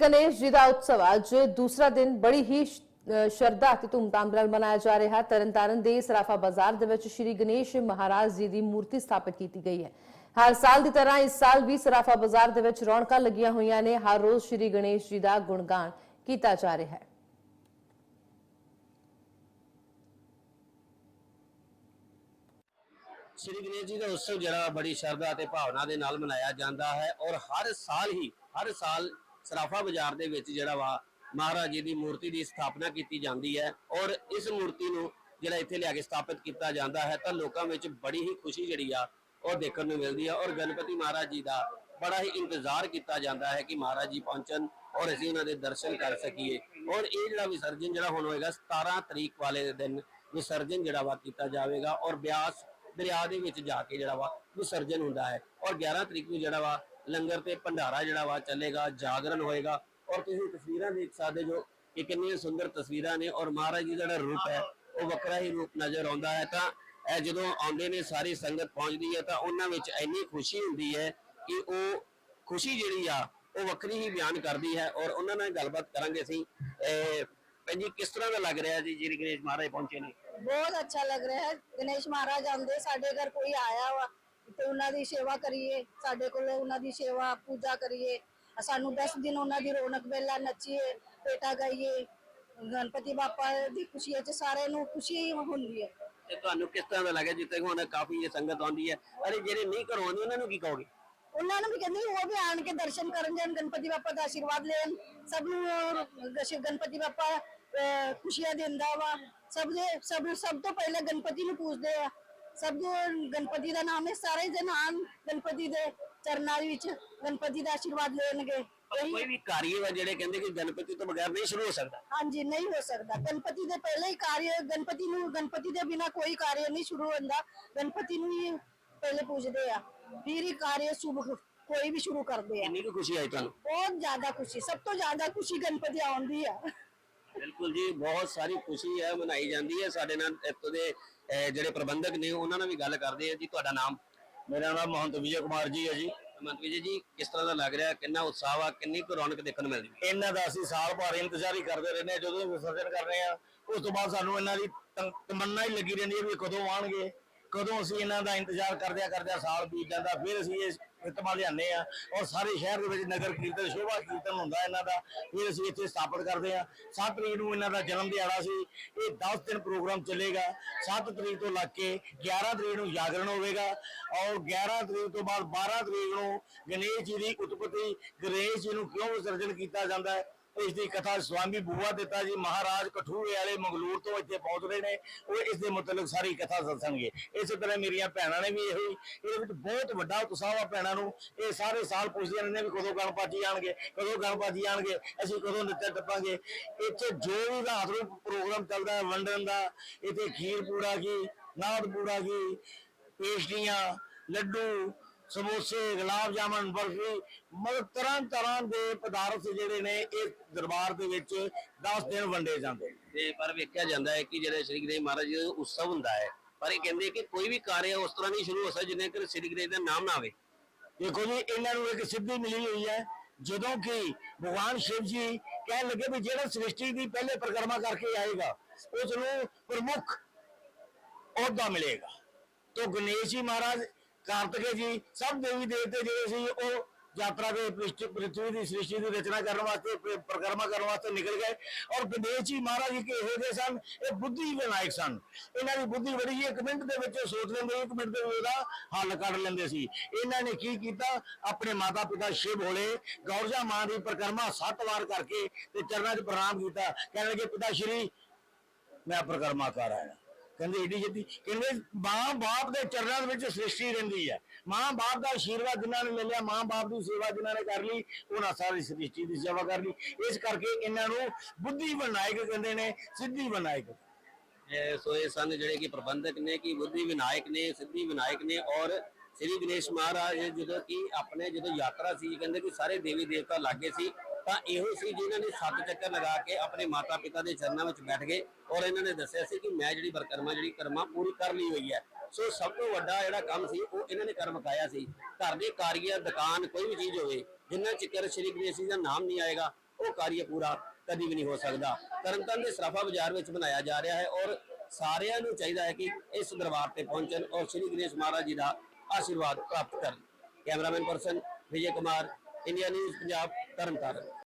ਗਣੇਸ਼ ਜੀ ਦਾ ਉਤਸਵ ਅੱਜ ਦੂਸਰਾ ਦਿਨ ਬੜੀ ਹੀ ਸ਼ਰਧਾ ਤੇ ਧੂਮਧਾਮ ਨਾਲ ਮਨਾਇਆ ਜਾ ਰਿਹਾ ਹੈ ਤਰਨਤਾਰਨ ਦੇ ਸਰਾਫਾ ਬਾਜ਼ਾਰ ਦੇ ਵਿੱਚ ਸ਼੍ਰੀ ਗਣੇਸ਼ ਮਹਾਰਾਜ ਜੀ ਦੀ ਮੂਰਤੀ ਸਥਾਪਿਤ ਕੀਤੀ ਗਈ ਹੈ ਹਰ ਸਾਲ ਦੀ ਤਰ੍ਹਾਂ ਇਸ ਸਾਲ ਵੀ ਸਰਾਫਾ ਬਾਜ਼ਾਰ ਦੇ ਵਿੱਚ ਰੌਣਕਾਂ ਲੱਗੀਆਂ ਹੋਈਆਂ ਨੇ ਹਰ ਰੋਜ਼ ਸ਼੍ਰੀ ਗਣੇਸ਼ ਜੀ ਦਾ ਗੁਣਗਾਨ ਕੀਤਾ ਜਾ ਰਿਹਾ ਹੈ ਸ਼੍ਰੀ ਗਣੇਸ਼ ਜੀ ਦਾ ਉਤਸਵ ਜਿਹੜਾ ਬੜੀ ਸ਼ਰਧਾ ਤੇ ਭਾਵਨਾ ਦੇ ਨਾਲ ਮਨਾਇਆ ਜਾਂਦਾ ਹੈ ਔਰ ਹਰ ਸਾਲ ਹੀ ਹਰ ਸਾਲ ਸਰਾਫਾ ਬਾਜ਼ਾਰ ਦੇ ਵਿੱਚ ਜਿਹੜਾ ਵਾ ਮਹਾਰਾਜ ਜੀ ਦੀ ਮੂਰਤੀ ਦੀ ਸਥਾਪਨਾ ਕੀਤੀ ਜਾਂਦੀ ਹੈ ਔਰ ਇਸ ਮੂਰਤੀ ਨੂੰ ਜਿਹੜਾ ਇੱਥੇ ਲਿਆ ਕੇ ਸਥਾਪਿਤ ਕੀਤਾ ਜਾਂਦਾ ਹੈ ਤਾਂ ਲੋਕਾਂ ਵਿੱਚ ਬੜੀ ਹੀ ਖੁਸ਼ੀ ਜਿਹੜੀ ਆ ਉਹ ਦੇਖਣ ਨੂੰ ਮਿਲਦੀ ਹੈ ਔਰ ਗਣਪਤੀ ਮਹਾਰਾਜ ਜੀ ਦਾ ਬੜਾ ਹੀ ਇੰਤਜ਼ਾਰ ਕੀਤਾ ਜਾਂਦਾ ਹੈ ਕਿ ਮਹਾਰਾਜ ਜੀ ਪਹੁੰਚਣ ਔਰ ਅਸੀਂ ਉਹਨਾਂ ਦੇ ਦਰਸ਼ਨ ਕਰ ਸਕੀਏ ਔਰ ਇਹ ਜਿਹੜਾ ਵਿਸਰਜਨ ਜਿਹੜਾ ਹੁਣ ਹੋਏਗਾ 17 ਤਰੀਕ ਵਾਲੇ ਦਿਨ ਵਿਸਰਜਨ ਜਿਹੜਾ ਵਾ ਕੀਤਾ ਜਾਵੇਗਾ ਔਰ ਬਿਆਸ ਦਰਿਆ ਦੇ ਵਿੱਚ ਜਾ ਕੇ ਜਿਹੜਾ ਵਾ ਵਿਸਰਜਨ ਹੁੰਦਾ ਹੈ ਔਰ 11 ਤਰੀਕ ਨੂੰ ਜਿਹੜਾ ਵਾ ਲੰਗਰ ਤੇ ਭੰਡਾਰਾ ਜਿਹੜਾ ਵਾ ਚੱਲੇਗਾ, ਜਾਗਰਣ ਹੋਏਗਾ। ਔਰ ਤੁਸੀਂ ਤਸਵੀਰਾਂ ਦੇਖ ਸਕਦੇ ਜੋ ਕਿ ਕਿੰਨੀਆਂ ਸੁੰਦਰ ਤਸਵੀਰਾਂ ਨੇ ਔਰ ਮਹਾਰਾਜ ਜੀ ਦਾ ਜਿਹੜਾ ਰੂਪ ਹੈ, ਉਹ ਵੱਖਰਾ ਹੀ ਰੂਪ ਨਜ਼ਰ ਆਉਂਦਾ ਹੈ। ਤਾਂ ਇਹ ਜਦੋਂ ਆਉਂਦੇ ਨੇ, ਸਾਰੀ ਸੰਗਤ ਪਹੁੰਚਦੀ ਹੈ, ਤਾਂ ਉਹਨਾਂ ਵਿੱਚ ਇੰਨੀ ਖੁਸ਼ੀ ਹੁੰਦੀ ਹੈ ਕਿ ਉਹ ਖੁਸ਼ੀ ਜਿਹੜੀ ਆ, ਉਹ ਵੱਖਰੀ ਹੀ ਬਿਆਨ ਕਰਦੀ ਹੈ। ਔਰ ਉਹਨਾਂ ਨਾਲ ਗੱਲਬਾਤ ਕਰਾਂਗੇ ਅਸੀਂ। ਜੀ, ਕਿਸ ਤਰ੍ਹਾਂ ਦਾ ਲੱਗ ਰਿਹਾ ਜੀ, ਜਿਹੜੀ ਗਣੇਸ਼ ਮਹਾਰਾਜ ਪਹੁੰਚੇ ਨੇ? ਬਹੁਤ ਅੱਛਾ ਲੱਗ ਰਿਹਾ ਹੈ। ਗਣੇਸ਼ ਮਹਾਰਾਜ ਆਉਂਦੇ, ਸਾਡੇ ਘਰ ਕੋਈ ਆਇਆ ਵਾ। ਤੇ ਉਹਨਾਂ ਦੀ ਸੇਵਾ ਕਰੀਏ ਸਾਡੇ ਕੋਲ ਉਹਨਾਂ ਦੀ ਸੇਵਾ ਪੂਜਾ ਕਰੀਏ। ਸਾਨੂੰ 10 ਦਿਨ ਉਹਨਾਂ ਦੀ ਰੌਣਕ ਵੇਲਾ ਨੱਚੀਏ ਪੇਟਾ ਗਾਈਏ। ਗਣਪਤੀ ਬਾਪਾ ਦੀ ਖੁਸ਼ੀਆਂ ਚ ਸਾਰਿਆਂ ਨੂੰ ਖੁਸ਼ੀ ਹੁੰਦੀ ਹੈ। ਤੇ ਤੁਹਾਨੂੰ ਕਿਸ ਤਰ੍ਹਾਂ ਦਾ ਲੱਗਿਆ ਜਿੱਥੇ ਹੁਣ ਕਾਫੀ ਇਹ ਸੰਗਤ ਆਉਂਦੀ ਹੈ? ਅਰੇ ਜਿਹੜੇ ਨਹੀਂ ਘਰੋਂ ਆਉਂਦੇ ਉਹਨਾਂ ਨੂੰ ਕੀ ਕਹੋਗੇ? ਉਹਨਾਂ ਨੂੰ ਵੀ ਕਹਿੰਦੀ ਉਹ ਵੀ ਆਣ ਕੇ ਦਰਸ਼ਨ ਕਰਨ ਜਾਣ ਗਣਪਤੀ ਬਾਪਾ ਦਾ ਆਸ਼ੀਰਵਾਦ ਲੈਣ। ਸਭ ਨੂੰ ਗਸ਼- ਗਣਪਤੀ ਬਾਪਾ ਖੁਸ਼ੀਆਂ ਦਿੰਦਾ ਵਾ। ਸਭ ਦੇ ਸਭ ਸਭ ਤੋਂ ਪਹਿਲੇ ਗਣਪਤੀ ਨੂੰ ਪੂਜਦੇ ਆ। ਸਭ ਗਣਪਤੀ ਦਾ ਨਾਮ ਹੈ ਸਾਰੇ ਜਨ ਆਣ ਗਣਪਤੀ ਦੇ ਚਰਨਾਂ ਵਿੱਚ ਗਣਪਤੀ ਦਾ ਆਸ਼ੀਰਵਾਦ ਲੈਣਗੇ। ਕੋਈ ਵੀ ਕਾਰਜ ਹੈ ਜਿਹੜੇ ਕਹਿੰਦੇ ਕਿ ਗਣਪਤੀ ਤੋਂ ਬਗੈਰ ਨਹੀਂ ਸ਼ੁਰੂ ਹੋ ਸਕਦਾ। ਹਾਂਜੀ ਨਹੀਂ ਹੋ ਸਕਦਾ। ਗਣਪਤੀ ਦੇ ਪਹਿਲੇ ਹੀ ਕਾਰਜ ਗਣਪਤੀ ਨੂੰ ਗਣਪਤੀ ਦੇ ਬਿਨਾ ਕੋਈ ਕਾਰਜ ਨਹੀਂ ਸ਼ੁਰੂ ਹੁੰਦਾ। ਗਣਪਤੀ ਨੂੰ ਹੀ ਪਹਿਲੇ ਪੂਜਦੇ ਆ। ਫਿਰ ਹੀ ਕਾਰਜ ਸ਼ੁਭ ਕੋਈ ਵੀ ਸ਼ੁਰੂ ਕਰਦੇ ਆ। ਕਿੰਨੀ ਕੁ ਖੁਸ਼ੀ ਆਈ ਤੁਹਾਨੂੰ? ਬਹੁਤ ਜ਼ਿਆਦਾ ਖੁਸ਼ੀ ਸਭ ਤੋਂ ਜ਼ਿਆਦਾ ਖੁਸ਼ੀ ਗਣਪਤੀ ਆਉਂਦੀ ਆ। ਬਿਲਕੁਲ ਜੀ ਬਹੁਤ ਸਾਰੀ ਖੁਸ਼ੀ ਹੈ ਮਨਾਈ ਜਾਂਦੀ ਹੈ। ਸਾਡੇ ਨਾਲ ਇੱਥੋਂ ਦੇ ਅਹ, ਜਿਹੜੇ ਪ੍ਰਬੰਧਕ ਨੇ ਉਹਨਾਂ ਨਾਲ ਵੀ ਗੱਲ ਕਰਦੇ ਆ ਜੀ। ਤੁਹਾਡਾ ਨਾਮ? ਮੇਰਾ ਨਾਮ ਮਹੰਤ ਵਿਜੇ ਕੁਮਾਰ ਜੀ ਹੈ ਜੀ। ਮੰਤਰੀ ਜੀ ਕਿਸ ਤਰ੍ਹਾਂ ਦਾ ਲੱਗ ਰਿਹਾ? ਕਿੰਨਾ ਉਤਸ਼ਾਹ ਆ ਕਿੰਨੀ ਕੁ ਰੌਣਕ ਦੇਖਣ ਨੂੰ ਮਿਲਦੀ? ਹੈ ਇਹਨਾਂ ਦਾ ਅਸੀਂ ਸਾਲ ਭਰ ਇੰਤਜ਼ਾਰ ਹੀ ਕਰਦੇ ਰਹਿੰਦੇ ਹਾਂ ਜਦੋਂ ਇਹ ਵਿਸਰਜਨ ਕਰਨੇ ਆ ਉਸ ਤੋਂ ਬਾਅਦ ਸਾਨੂੰ ਇਹਨਾਂ ਦੀ ਤੰ- ਤਮੰਨਾ ਹੀ ਲੱਗੀ ਰਹਿੰਦੀ ਹੈ ਵੀ ਇਹ ਕਦੋਂ ਆਣਗੇ ਕਦੋਂ ਅਸੀਂ ਇਹਨਾਂ ਦਾ ਇੰਤਜ਼ਾਰ ਕਰਦਿਆਂ ਕਰਦਿਆਂ ਸਾਲ ਬੀਤ ਜਾਂਦਾ, ਫਿਰ ਅਸੀਂ ਇਹ ਇਤਮਾ ਲਿਆਉਂਦੇ ਆ ਔਰ ਸਾਰੇ ਸ਼ਹਿਰ ਦੇ ਵਿੱਚ ਨਗਰ ਕੀਰਤਨ, ਸ਼ੋਭਾ ਕੀਰਤਨ ਹੁੰਦਾ ਇਹਨਾਂ ਦਾ, ਫਿਰ ਅਸੀਂ ਇੱਥੇ ਸਥਾਪਿਤ ਕਰਦੇ ਆ। 7 ਤਰੀਕ ਨੂੰ ਇਹਨਾਂ ਦਾ ਜਨਮ ਦਿਹਾੜਾ ਸੀ, ਇਹ 10 ਦਿਨ ਪ੍ਰੋਗਰਾਮ ਚੱਲੇਗਾ। 7 ਤਰੀਕ ਤੋਂ ਲੱਗ ਕੇ 11 ਤਰੀਕ ਨੂੰ ਜਾਗਰਣ ਹੋਵੇਗਾ ਔਰ 11 ਤਰੀਕ ਤੋਂ ਬਾਅਦ 12 ਤਰੀਕ ਨੂੰ ਗਣੇਸ਼ ਜੀ ਦੀ ਉਤਪਤੀ, ਗਣੇਸ਼ ਜੀ ਨੂੰ ਕਿਉਂ ਵਿਸਰਜਨ ਕੀਤਾ ਜਾਂਦਾ ਹੈ? ਇਸ ਦੀ ਕਥਾ ਸਵਾਮੀ ਬੂਆ ਦਿੱਤਾ ਜੀ, ਮਹਾਰਾਜ ਕਠੂਰੇ ਵਾਲੇ ਮੰਗਲੂਰ ਤੋਂ ਇੱਥੇ ਪਹੁੰਚ ਰਹੇ ਨੇ, ਉਹ ਇਸ ਦੇ ਮੁਤਲਕ ਸਾਰੀ ਕਥਾ ਦੱਸਣਗੇ। ਇਸੇ ਤਰ੍ਹਾਂ ਮੇਰੀਆਂ ਭੈਣਾਂ ਨੇ ਵੀ ਇਹੋ ਇਹਦੇ ਵਿੱਚ ਬਹੁਤ ਵੱਡਾ ਉਤਸ਼ਾਹ ਆ ਭੈਣਾਂ ਨੂੰ। ਇਹ ਸਾਰੇ ਸਾਲ ਪੁੱਛਦੀਆਂ ਰਹਿੰਦੀਆਂ ਵੀ ਕਦੋਂ ਗਣਪਤੀ ਆਣਗੇ, ਕਦੋਂ ਗਣਪਤੀ ਆਣਗੇ, ਅਸੀਂ ਕਦੋਂ ਨਿੱਤਰ ਟੱਪਾਂਗੇ। ਇੱਥੇ ਜੋ ਵੀ ਰਾਤ ਨੂੰ ਪ੍ਰੋਗਰਾਮ ਚੱਲਦਾ ਹੈ, ਵੰਡਣ ਦਾ, ਇੱਥੇ ਖੀਰ ਪੂੜਾ ਕੀ, ਨਾਦ ਪੂੜਾ ਕੀ ਪੇਸਟੀਆਂ ਲੱਡੂ ਸਮੋਸੇ ਗੁਲਾਬ ਜਾਮਨ ਬਰਫੀ ਮਤਲਬ ਤਰ੍ਹਾਂ ਤਰ੍ਹਾਂ ਦੇ ਪਦਾਰਥ ਜਿਹੜੇ ਨੇ ਇਸ ਦਰਬਾਰ ਦੇ ਵਿੱਚ 10 ਦਿਨ ਵੰਡੇ ਜਾਂਦੇ ਤੇ ਪਰ ਵੇਖਿਆ ਜਾਂਦਾ ਹੈ ਕਿ ਜਿਹੜੇ ਸ਼੍ਰੀ ਗਣੇਸ਼ ਮਹਾਰਾਜ ਜੀ ਦਾ ਉਤਸਵ ਹੁੰਦਾ ਹੈ ਪਰ ਇਹ ਕਹਿੰਦੇ ਕਿ ਕੋਈ ਵੀ ਕਾਰਜ ਉਸ ਤਰ੍ਹਾਂ ਨਹੀਂ ਸ਼ੁਰੂ ਹੋ ਸਕਦਾ ਜਿੰਨੇ ਕਿ ਸ਼੍ਰੀ ਗਣੇਸ਼ ਦਾ ਨਾਮ ਨਾ ਆਵੇ। ਦੇਖੋ ਜੀ ਇਹਨਾਂ ਨੂੰ ਇੱਕ ਸਿੱਧੀ ਮਿਲੀ ਹੋਈ ਹੈ ਜਦੋਂ ਕਿ ਭਗਵਾਨ ਸ਼ਿਵ ਜੀ ਕਹਿਣ ਲੱਗੇ ਵੀ ਜਿਹੜਾ ਸ੍ਰਿਸ਼ਟੀ ਦੀ ਪਹਿਲੇ ਪ੍ਰਕਰਮਾ ਕਰਕੇ ਆਏਗਾ ਉਸ ਨੂੰ ਪ੍ਰਮੁੱਖ ਅਹੁਦਾ ਮਿਲੇਗਾ। ਤੋਂ ਗਣੇਸ਼ ਜੀ ਮਹਾਰਾਜ ਕਾਰਤਕੇ ਜੀ। ਸਭ ਦੇਵੀ ਦੇਵਤੇ ਜਿਹੜੇ ਸੀ, ਉਹ ਯਾਤਰਾ ਦੇ ਪ੍ਰਿਥਵੀ ਦੀ ਸ੍ਰਿਸ਼ਟੀ ਦੀ ਰਚਨਾ ਕਰਨ ਵਾਸਤੇ, ਪ੍ਰ- ਪ੍ਰਕਰਮਾ ਕਰਨ ਵਾਸਤੇ ਨਿਕਲ ਗਏ। ਔਰ ਗਣੇਸ਼ ਮਹਾਰਾਜ ਜੀ ਕੇ ਜਿਹੇ ਸਨ? ਇਹ ਬੁੱਧੀ ਵਿਨਾਇਕ ਸਨ। ਇਹਨਾਂ ਦੀ ਬੁੱਧੀ ਬੜੀ ਸੀ। ਇੱਕ ਮਿੰਟ ਦੇ ਵਿੱਚ ਸੋਚ ਲੈਂਦੇ ਇੱਕ ਮਿੰਟ ਦੇ ਵਿੱਚ ਉਹਦਾ ਹੱਲ ਕੱਢ ਲੈਂਦੇ ਸੀ। ਇਹਨਾਂ ਨੇ ਕੀ ਕੀਤਾ? ਆਪਣੇ ਮਾਤਾ ਪਿਤਾ ਸ਼ਿਵ ਹੋਲੇ, ਗੌਰਜਾ ਮਾਂ ਦੀ ਪ੍ਰਕਰਮਾ ਸੱਤ ਵਾਰ ਕਰਕੇ ਤੇ ਚਰਨਾਂ 'ਚ ਪ੍ਰਣਾਮ ਕੀਤਾ। ਕਹਿਣ ਲੱਗੇ, ਪਿਤਾ ਸ਼੍ਰੀ, ਮੈਂ ਪ੍ਰਕਰਮਾ ਕਰ ਆਇਆ। ਕਹਿੰਦੇ ਏਡੀ ਜੱਦੀ ਕਹਿੰਦੇ ਮਾਂ ਬਾਪ ਦੇ ਚਰਨਾਂ ਵਿੱਚ ਸ੍ਰਿਸ਼ਟੀ ਰਹਿੰਦੀ ਹੈ। ਮਾਂ ਬਾਪ ਦਾ ਆਸ਼ੀਰਵਾਦ ਜਿਨ੍ਹਾਂ ਨੇ ਲੈ ਮਾਂ ਬਾਪ ਦੀ ਸੇਵਾ ਜਿਨ੍ਹਾਂ ਨੇ ਕਰ ਲਈ, ਉਹਨਾਂ ਸਾਰੀ ਸ੍ਰਿਸ਼ਟੀ ਦੀ ਸੇਵਾ ਕਰ ਲਈ। ਇਸ ਕਰਕੇ ਇਹਨਾਂ ਨੂੰ ਬੁੱਧੀ ਵਿਨਾਇਕ ਕਹਿੰਦੇ ਨੇ, ਸਿੱਧੀ ਵਿਨਾਇਕ। ਸੋ ਇਹ ਸਨ ਜਿਹੜੇ ਕਿ ਪ੍ਰਬੰਧਕ ਨੇ ਕਿ ਬੁੱਧੀ ਵਿਨਾਇਕ ਨੇ, ਸਿੱਧੀ ਵਿਨਾਇਕ ਨੇ ਔਰ ਸ੍ਰੀ ਗਣੇਸ਼ ਮਹਾਰਾਜ ਜਦੋਂ ਕਿ ਆਪਣੇ ਜਦੋਂ ਯਾਤਰਾ ਸੀ, ਕਹਿੰਦੇ ਕਿ ਸਾਰੇ ਦੇਵੀ ਦੇਵਤਾ ਲਾਗੇ ਸੀ ਤਾਂ ਇਹੋ ਸੀ ਜਿਨ੍ਹਾਂ ਨੇ ਸੱਤ ਚੱਕਰ ਲਗਾ ਕੇ ਆਪਣੇ ਮਾਤਾ ਪਿਤਾ ਦੇ ਚਰਨਾਂ ਵਿੱਚ ਬੈਠ ਗਏ ਔਰ ਇਹਨਾਂ ਨੇ ਦੱਸਿਆ ਸੀ ਕਿ ਮੈਂ ਜਿਹੜੀ ਵਰਕਰਮਾ, ਜਿਹੜੀ ਕਰਮਾ ਪੂਰੀ ਕਰ ਲਈ ਹੋਈ ਹੈ। ਸੋ ਸਭ ਤੋਂ ਵੱਡਾ ਜਿਹੜਾ ਕੰਮ ਸੀ, ਉਹ ਇਹਨਾਂ ਨੇ ਕਰ ਮੁਕਾਇਆ ਸੀ। ਘਰ ਦੇ ਕਾਰੀਗਰ, ਦੁਕਾਨ, ਕੋਈ ਵੀ ਚੀਜ਼ ਹੋਵੇ, ਜਿੰਨਾ ਚਿਕਰ ਸ਼੍ਰੀ ਗਣੇਸ਼ ਜੀ ਦਾ ਨਾਮ ਨਹੀਂ ਆਏਗਾ, ਉਹ ਕਾਰਜ ਪੂਰਾ ਕਦੀ ਵੀ ਨਹੀਂ ਹੋ ਸਕਦਾ। ਤਰਨਤਾਰਨ ਦੇ ਸਰਾਫਾ ਬਾਜ਼ਾਰ ਵਿੱਚ ਬਣਾਇਆ ਜਾ ਰਿਹਾ ਹੈ ਔਰ ਸਾਰਿਆਂ ਨੂੰ ਚਾਹੀਦਾ ਹੈ ਕਿ ਇਸ ਦਰਬਾਰ ਤੇ ਪਹੁੰਚਣ ਔਰ ਸ੍ਰੀ ਗਣੇਸ਼ ਮਹਾਰਾਜ ਜੀ ਦਾ ਆਸ਼ੀਰਵਾਦ ਪ੍ਰਾਪਤ ਕਰਨ। Cameraman person Vijay Kumar India news Punjab Tarn Taran